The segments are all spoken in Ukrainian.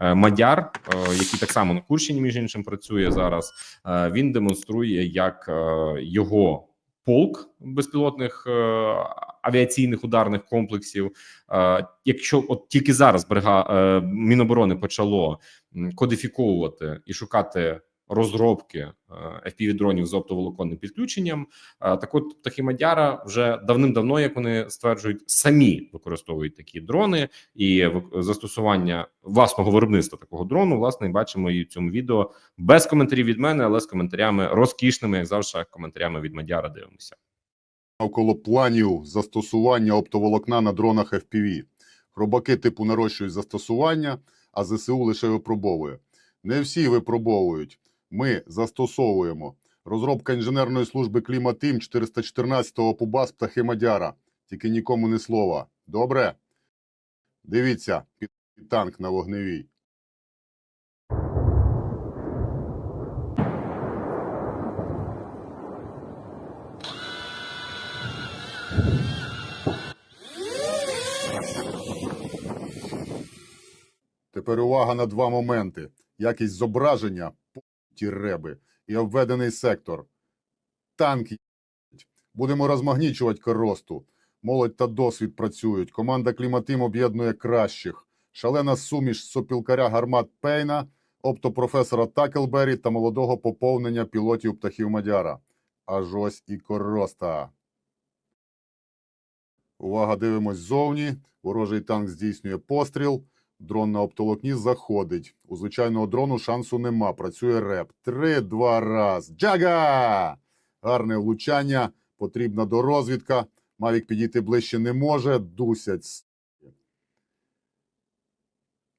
Е, Мадяр, е, який так само на Курщині, між іншим, працює зараз. е, Він демонструє, як його полк безпілотних авіаційних ударних комплексів. Якщо от тільки зараз брига Міноборони почало кодифіковувати і шукати розробки е, FPV-дронів з оптоволоконним підключенням, е, так от птахи Мадяра вже давним-давно, як вони стверджують, самі використовують такі дрони і застосування власного виробництва такого дрону. Власне, бачимо і в цьому відео без коментарів від мене, але з коментарями розкішними, як завжди, коментарями від Мадяра. Дивимося. навколо планів застосування оптоволокна на дронах FPV. Хробаки типу нарощують застосування, а ЗСУ лише випробовує. Не всі випробовують. Ми застосовуємо. Розробка інженерної служби Кліматим 414-го ПУБАС птахи Мадяра. Тільки нікому не слова. Добре? Дивіться, під танк на вогневій. Тепер увага на два моменти: якість зображення ті реби і обведений сектор. Танк. Будемо розмагнічувати коросту. Молодь та досвід працюють. Команда Кліматим об'єднує кращих. Шалена суміш сопілкаря гармат Пейна, оптопрофесора Такелбері та молодого поповнення пілотів птахів Мадяра. Аж ось і короста. Увага, дивимось ззовні. Ворожий танк здійснює постріл. Дрон на оптоволокні заходить. У звичайного дрону шансу нема. Працює реп. Три-два раз. Джага! Гарне влучання. Потрібна дорозвідка. Мавік підійти ближче не може. Дусять.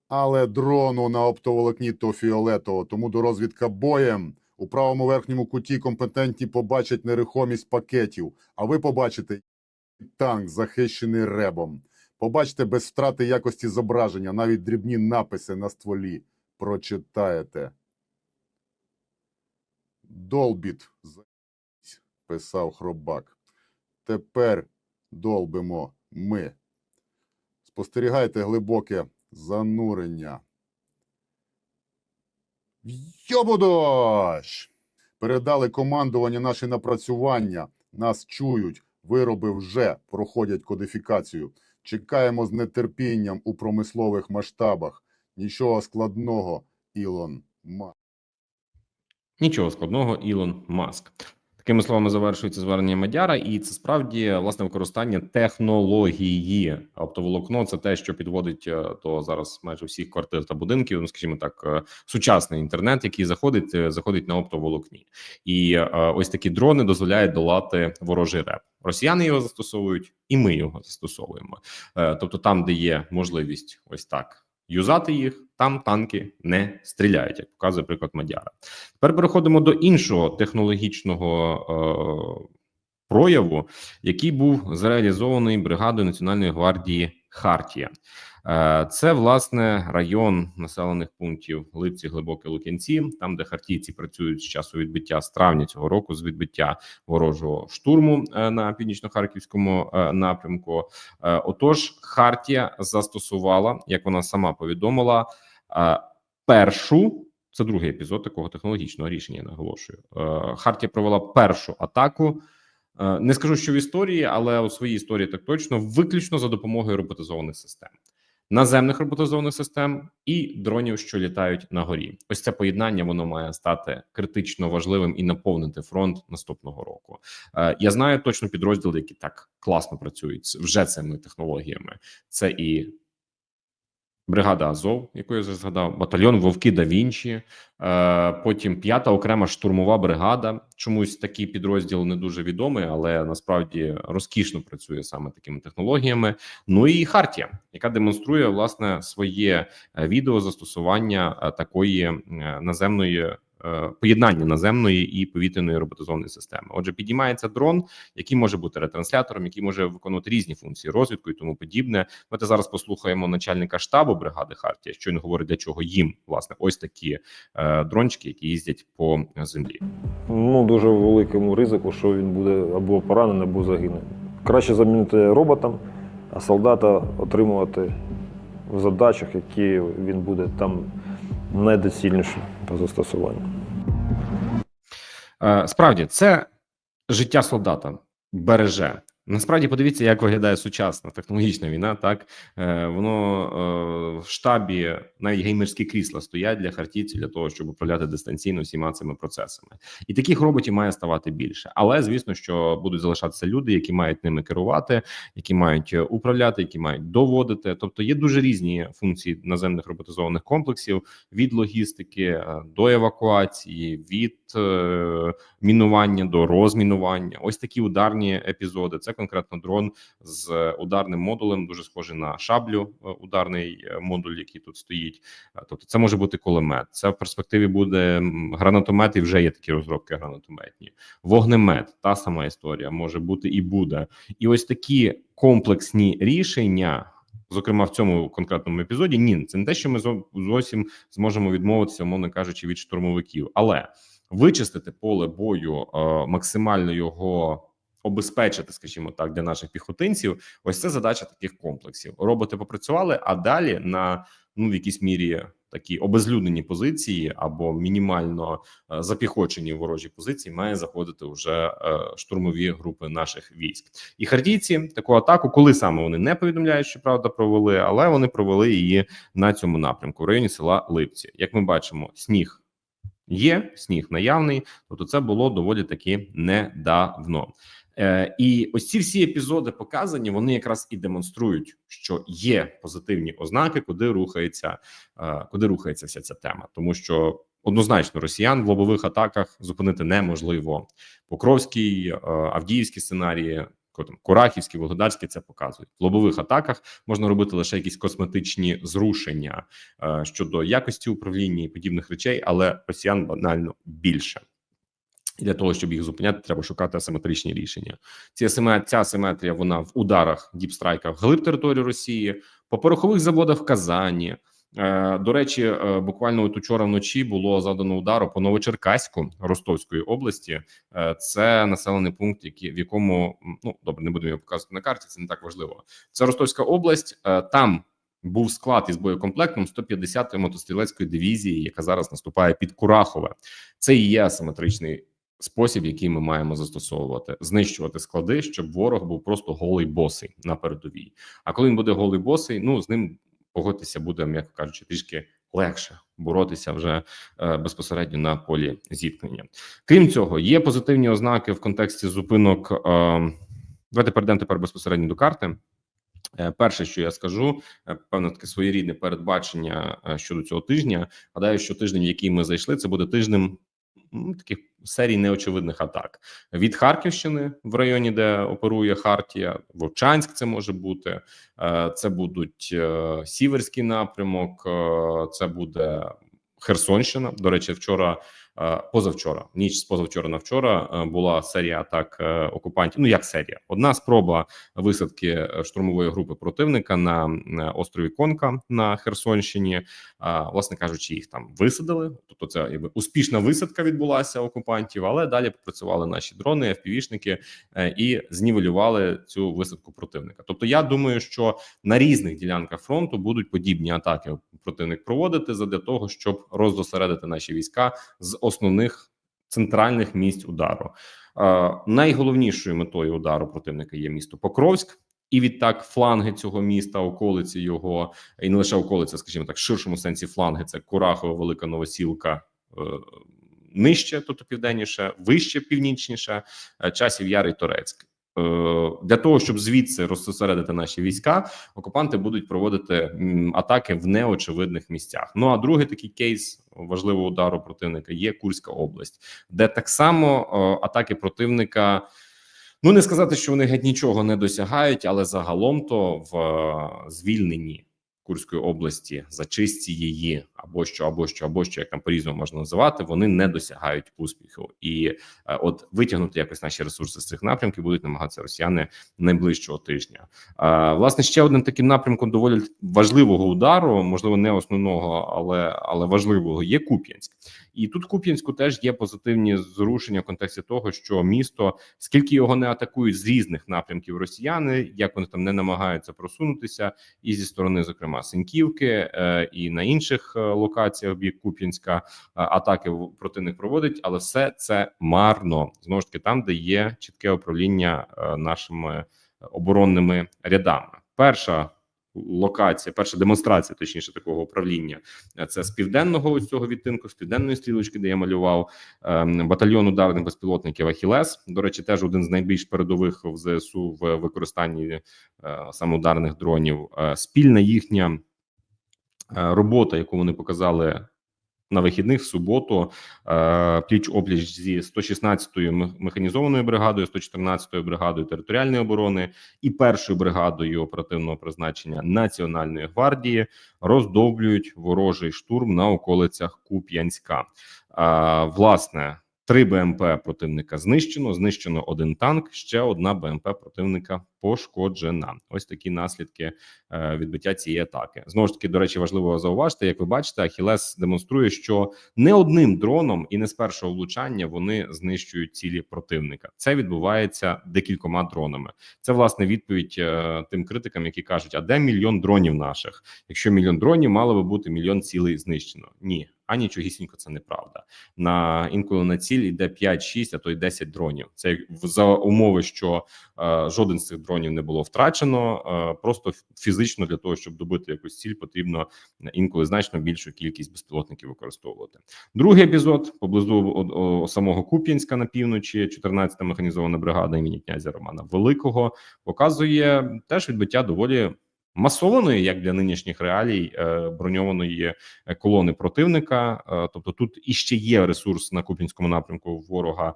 Але дрону на оптоволокні то фіолетово, тому дорозвідка боєм. У правому верхньому куті компетентні побачать нерухомість пакетів, а ви побачите танк, захищений ребом. Побачите без втрати якості зображення, навіть дрібні написи на стволі. Прочитаєте. Долбіт, писав хробак. Тепер долбимо ми. Спостерігайте глибоке занурення. Йобудощ! Передали командування наші напрацювання. Нас чують. Вироби вже проходять кодифікацію. Чекаємо з нетерпінням у промислових масштабах. Нічого складного, Ілон Маск. Нічого складного, Ілон Маск. Такими словами завершується звернення Мадяра, і це справді власне використання технології. Оптоволокно це те, що підводить е, до зараз майже всіх квартир та будинків. Ну скажімо так, е, сучасний інтернет, який заходить, е, заходить на оптоволокні, і ось такі дрони дозволяють долати ворожий реп. Росіяни його застосовують, і ми його застосовуємо. Тобто, там, де є можливість, ось так юзати їх, там танки не стріляють, як показує приклад Мадяра. Тепер переходимо до іншого технологічного е, прояву, який був зреалізований бригадою Національної гвардії Хартія. Е, це власне район населених пунктів Липці, Глибоке Лук'янці, там, де хартійці працюють з часу відбиття з травня цього року, з відбиття ворожого штурму е, на північно-харківському е, напрямку. Отож, Хартія застосувала, як вона сама повідомила, першу це другий епізод такого технологічного рішення. Наголошую. Хартія провела першу атаку. Не скажу, що в історії, але у своїй історії так точно виключно за допомогою роботизованих систем, наземних роботизованих систем і дронів, що літають на горі. Ось це поєднання воно має стати критично важливим і наповнити фронт наступного року. Е, Я знаю точно підрозділи, які так класно працюють вже цими технологіями. Це і бригада Азов, яку я вже згадав, батальйон Вовки да Вінчі, е, потім п'ята окрема штурмова бригада. Чомусь такий підрозділ не дуже відомий, але насправді розкішно працює саме такими технологіями. Ну і Хартія, яка демонструє власне своє е, відео застосування е, такої е, наземної. Е, Поєднання наземної і повітряної роботизованої системи. Отже, підіймається дрон, який може бути ретранслятором, який може виконувати різні функції розвідку і тому подібне. Ми те зараз послухаємо начальника штабу бригади Хартія, що він говорить, для чого їм власне ось такі е, дрончики, які їздять по землі. ну, дуже великому ризику, що він буде або поранений, або загине. Краще замінити роботом, а солдата отримувати в задачах, які він буде там найдоцільнішим по застосуванню. Е, Справді, це життя солдата береже. Насправді, подивіться, як виглядає сучасна технологічна війна. Так е, воно е, в штабі навіть геймерські крісла стоять для хартійців для того, щоб управляти дистанційно всіма цими процесами. І таких роботів має ставати більше. Але звісно, що будуть залишатися люди, які мають ними керувати, які мають е, управляти, які мають доводити. Тобто є дуже різні функції наземних роботизованих комплексів від логістики е, до евакуації, від е, мінування до розмінування. Ось такі ударні епізоди. Це конкретно дрон з ударним модулем, дуже схожий на шаблю. е, Ударний е, модуль, який тут стоїть. Е, Тобто, це може бути кулемет. Це в перспективі буде гранатомет, і вже є такі розробки гранатометні. Вогнемет, та сама історія може бути і буде. І ось такі комплексні рішення. Зокрема, в цьому конкретному епізоді ні, це не те, що ми зо- зовсім зможемо відмовитися, умовно кажучи, від штурмовиків, але вичистити поле бою, максимально його обезпечити, скажімо так, для наших піхотинців. Ось це задача таких комплексів. Роботи попрацювали, а далі на ну в якійсь мірі такі обезлюднені позиції або мінімально е, запіхочені ворожі позиції має заходити вже е, штурмові групи наших військ. І хардійці таку атаку, коли саме вони не повідомляють, що правда провели, але вони провели її на цьому напрямку в районі села Липці. Як ми бачимо, сніг. Є сніг наявний, тобто це було доволі таки недавно. Е, і ось ці всі епізоди показані, вони якраз і демонструють, що є позитивні ознаки, куди рухається, е, куди рухається вся ця тема, тому що однозначно росіян в лобових атаках зупинити неможливо. Покровський, е, Авдіївський сценарії, Курахівський, Волгодарський це показують. В лобових атаках можна робити лише якісь косметичні зрушення щодо якості управління і подібних речей, але росіян банально більше. І для того, щоб їх зупиняти, треба шукати асиметричні рішення. Ці асиме- ця асиметрія вона в ударах діпстрайка вглиб території Росії, по порохових заводах в Казані. Е, До речі, е, буквально от учора вночі було задано удару по Новочеркаську Ростовської області. Е, Це населений пункт, який в якому ну добре, не будемо його показувати на карті. Це не так важливо. Це Ростовська область. Е, Там був склад із боєкомплектом 150-ї мотострілецької дивізії, яка зараз наступає під Курахове. Це і є асиметричний спосіб, який ми маємо застосовувати, знищувати склади, щоб ворог був просто голий босий на передовій. А коли він буде голий босий, ну з ним погодьтеся буде, м'яко кажучи, трішки легше боротися вже е, безпосередньо на полі зіткнення. Крім цього, є позитивні ознаки в контексті зупинок. Е, давайте перейдемо тепер безпосередньо до карти. Е, Перше, що я скажу, е, певно таке своєрідне передбачення е, щодо цього тижня. Гадаю, що тиждень, в який ми зайшли, це буде тижнем м, таких серій неочевидних атак від Харківщини в районі, де оперує Хартія, Вовчанськ. Це може бути, Е, це будуть е, Сіверський напрямок, е, це буде Херсонщина. До речі, вчора. Е, Позавчора, ніч з позавчора на вчора е, була серія атак е, окупантів. Ну як серія, одна спроба висадки штурмової групи противника на острові Конка на Херсонщині. Власне кажучи, їх там висадили. Тобто, це якби успішна висадка відбулася окупантів, але далі попрацювали наші дрони, е, і знівелювали цю висадку противника. Тобто, я думаю, що на різних ділянках фронту будуть подібні атаки противник проводити задля того, щоб роздосередити наші війська з основних центральних місць удару. Е, найголовнішою метою удару противника є місто Покровськ. І відтак фланги цього міста, околиці його, і не лише околиця, скажімо так, в ширшому сенсі фланги це Курахова, Велика Новосілка, е, нижче, тобто південніше, вище, північніше, е, часів Яр і. Е, Для того щоб звідси розсередити наші війська, окупанти будуть проводити атаки в неочевидних місцях. Ну а другий такий кейс важливого удару противника є Курська область, де так само е, атаки противника. Ну не сказати, що вони геть нічого не досягають, але загалом то в е, звільненні Курської області, зачистці її, або що, або що, або що, як там по-різному можна називати, вони не досягають успіху. І е, от витягнути якось наші ресурси з цих напрямків будуть намагатися росіяни найближчого тижня. Е, власне, ще одним таким напрямком доволі важливого удару, можливо, не основного, але але важливого, є Куп'янськ. І тут Куп'янську теж є позитивні зрушення в контексті того, що місто, скільки його не атакують з різних напрямків росіяни, як вони там не намагаються просунутися, і зі сторони, зокрема, Синьківки, е, і на інших локаціях в бік Куп'янська е, атаки в- противник проводить, але все це марно знову ж таки там, де є чітке управління е, нашими оборонними рядами. Перша локація, перша демонстрація, точніше, такого управління. е, Це з південного ось цього відтинку, з південної стрілочки, де я малював ем, батальйон ударних безпілотників Ахілес. До речі, теж один з найбільш передових в ЗСУ в використанні е, саме ударних дронів. Спільна їхня робота, яку вони показали. На вихідних в суботу е, пліч опліч зі 116-ю механізованою бригадою, 114-ю бригадою територіальної оборони і першою бригадою оперативного призначення Національної гвардії роздовблюють ворожий штурм на околицях Куп'янська. Власне, три БМП противника знищено. Знищено один танк. Ще одна БМП противника пошкоджена. Ось такі наслідки е, відбиття цієї атаки. Знову ж таки, до речі, важливо зауважити, як ви бачите, Ахілес демонструє, що не одним дроном і не з першого влучання вони знищують цілі противника. Це відбувається декількома дронами. Це власне відповідь е, тим критикам, які кажуть: а де мільйон дронів наших? Якщо мільйон дронів, мало би бути мільйон цілей знищено. Ні, а нічогісінько це неправда. На інколи на ціль йде 5, 6, а то й 10 дронів. Це за умови, що е, жоден з цих дронів не було втрачено. Е, просто фізично для того, щоб добити якусь ціль, потрібно інколи значно більшу кількість безпілотників використовувати. Другий епізод поблизу самого Куп'янська на півночі, 14-та механізована бригада імені князя Романа Великого показує теж відбиття доволі масованої, як для нинішніх реалій, е, броньованої е, колони противника. Е, Тобто, тут іще є ресурс на Куп'янському напрямку ворога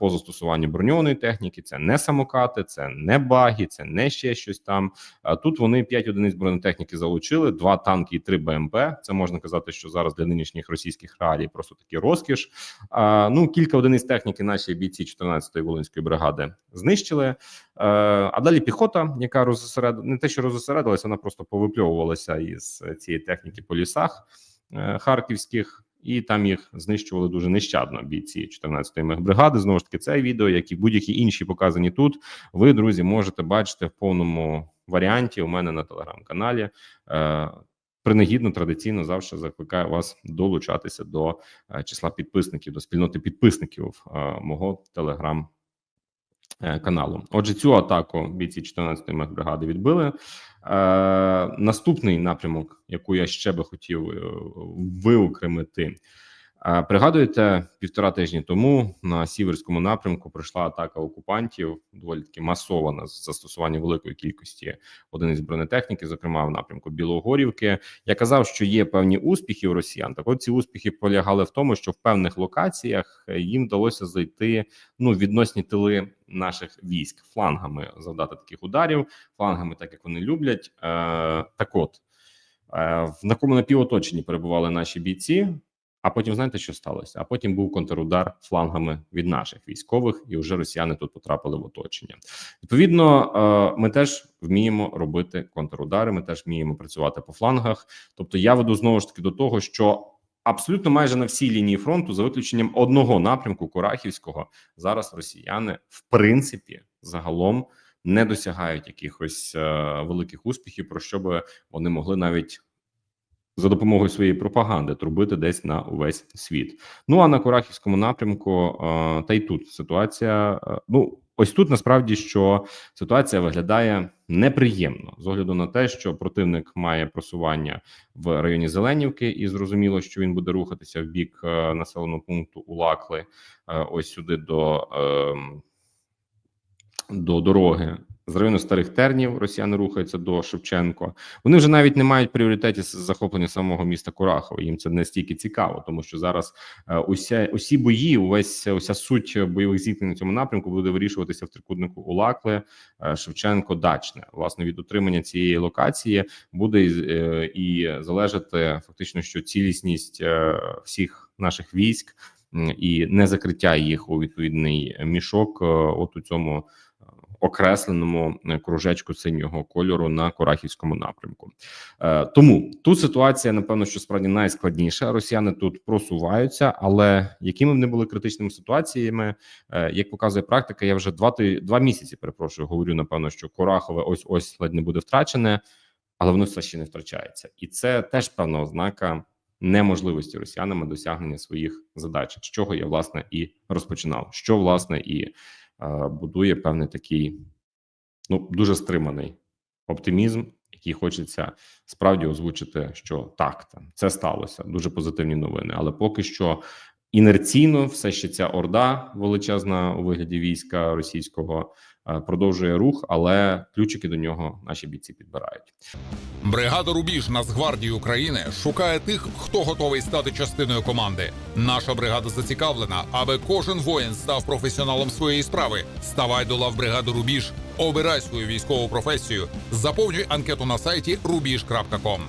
по застосуванню броньованої техніки. Це не самокати, це не баги, це не ще щось там. Тут вони 5 одиниць бронетехніки залучили, два танки і три БМП. Це можна казати, що зараз для нинішніх російських реалій просто такий розкіш. Ну кілька одиниць техніки наші бійці 14-ї волинської бригади знищили. А далі піхота, яка розосеред... не те, що розосередилася, вона просто повипльовувалася із цієї техніки по лісах е, харківських. І там їх знищували дуже нещадно бійці 14-ї мехбригади. Знову ж таки, це відео, як і будь-які інші показані тут. Ви, друзі, можете бачити в повному варіанті у мене на телеграм-каналі. Е, Принагідно традиційно завжди закликаю вас долучатися до е, числа підписників, до спільноти підписників е, мого телеграм е, каналу. Отже, цю атаку бійці 14-ї мехбригади відбили. Е, наступний напрямок, яку я ще би хотів е, виокремити. Пригадуєте, півтора тижні тому на сіверському напрямку пройшла атака окупантів, доволі таки масована з застосуванням великої кількості одиниць бронетехніки, зокрема в напрямку Білогорівки. Я казав, що є певні успіхи у росіян. Так, от ці успіхи полягали в тому, що в певних локаціях е, їм вдалося зайти ну відносні тили наших військ флангами, завдати таких ударів, флангами, так як вони люблять. Е, так, от е, в такому напівоточенні перебували наші бійці. А потім знаєте, що сталося? А потім був контрудар флангами від наших військових, і вже росіяни тут потрапили в оточення. Відповідно, е, ми теж вміємо робити контрудари. Ми теж вміємо працювати по флангах. Тобто, я веду знову ж таки до того, що абсолютно майже на всій лінії фронту, за виключенням одного напрямку Курахівського, зараз росіяни в принципі загалом не досягають якихось е, великих успіхів, про що би вони могли навіть за допомогою своєї пропаганди трубити десь на увесь світ. Ну а на Курахівському напрямку, е, та й тут ситуація. е, ну ось тут насправді що ситуація виглядає неприємно з огляду на те, що противник має просування в районі Зеленівки, і зрозуміло, що він буде рухатися в бік е, населеного пункту Улакли, ось сюди до, е, до дороги. З району старих тернів росіяни рухаються до Шевченко. Вони вже навіть не мають пріоритетів з захоплення самого міста Курахова. Їм це не стільки цікаво, тому що зараз е, уся усі бої, увесь уся суть бойових зіткнень на цьому напрямку буде вирішуватися в трикутнику Улакли, е, Шевченко, Дачне. Власне від утримання цієї локації буде і, е, залежати фактично, що цілісність е, всіх наших військ і не закриття їх у відповідний мішок. От у цьому окресленому е, кружечку синього кольору на Корахівському напрямку. Е, Тому тут ситуація, напевно, що справді найскладніша. Росіяни тут просуваються, але якими б не були критичними ситуаціями, е, як показує практика, я вже два два місяці перепрошую. Говорю, напевно, що Корахове ось ось ледь не буде втрачене, але воно все ще не втрачається, і це теж певна ознака неможливості росіянами досягнення своїх задач, з чого я власне і розпочинав, що власне і будує певний такий ну дуже стриманий оптимізм, який хочеться справді озвучити, що так, це сталося. Дуже позитивні новини. Але поки що інерційно все ще ця орда величезна у вигляді війська російського продовжує рух, але ключики до нього наші бійці підбирають. Бригада Рубіж Нацгвардії України шукає тих, хто готовий стати частиною команди. Наша бригада зацікавлена, аби кожен воїн став професіоналом своєї справи. Ставай до лав бригади Рубіж, обирай свою військову професію, заповнюй анкету на сайті rubiж.com.